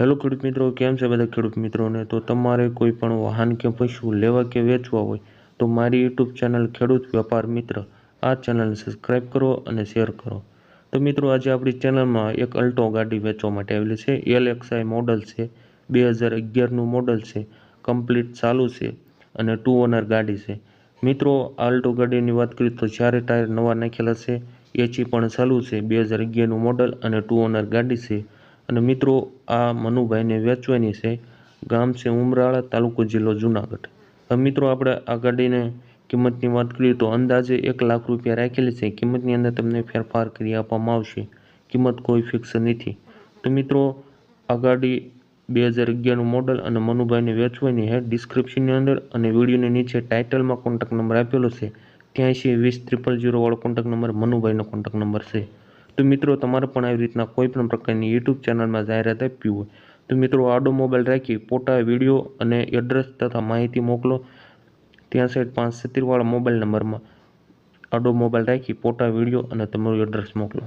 Hello ખેડૂત મિત્રો, કેમ છે બધા ખેડૂત મિત્રોને? તો તમારે કોઈ પણ વાહન કે પશુ લેવા કે વેચવા હોય, તો મારી યુટ્યુબ ચેનલ ખેડૂત વેપાર મિત્ર, આ ચેનલને સબસ્ક્રાઈબ કરો અને શેર કરો. તો મિત્રો, આજે આપણી ચેનલમાં એક અલ્ટો ગાડી વેચવા માટે આવેલી છે. એલ એક્સઆઈ મોડલ છે, બે હજાર અગિયારનું મોડલ છે કમ્પ્લીટ ચાલુ છે અને ટુ ઓનર ગાડી છે. મિત્રો, આ અલ્ટો ગાડીની વાત કરીએ તો ચારે ટાયર નવા નાખેલા છે, એચી પણ ચાલુ છે, બે હજાર અગિયારનું મોડલ અને ટુ ઓનર ગાડી છે. અને મિત્રો, આ મનુભાઈને વેચવાની છે ગામ છે ઉમરાળા તાલુકો જિલ્લો જુનાગઢ. હવે મિત્રો, આપણે આ ગાડીને કિંમતની વાત કરીએ તો અંદાજે એક લાખ રૂપિયા રાખેલી છે. કિંમતની અંદર તમને ફેરફાર કરી આપવામાં આવશે. કિંમત કોઈ ફિક્સ નથી. તો મિત્રો, આ ગાડી બે હજાર અગિયારનું મોડલ અને મનુભાઈને વેચવાની હે ડિસ્ક્રિપ્શનની અંદર અને વિડીયોની નીચે ટાઇટલમાં કોન્ટેક્ટ નંબર આપેલો છે. ત્યાંસી વીસ ત્રિપલ જીરો વાળો કોન્ટેક્ટ નંબર મનુભાઈનો કોન્ટેક્ટ નંબર છે. તો મિત્રો, તમારે પણ આવી રીતના કોઈ પણ પ્રકારની યુટ્યુબ ચેનલમાં જાહેરાત આપવી હોય, તો મિત્રો આડો મોબાઈલ રાખી, ફોટા, વીડિયો અને એડ્રેસ તથા માહિતી મોકલો. ત્યાં સાઈડ પાંચ સિત્તેરવાળા મોબાઈલ નંબરમાં આડો મોબાઈલ રાખી, ફોટા, વીડિયો અને તમારું એડ્રેસ મોકલો.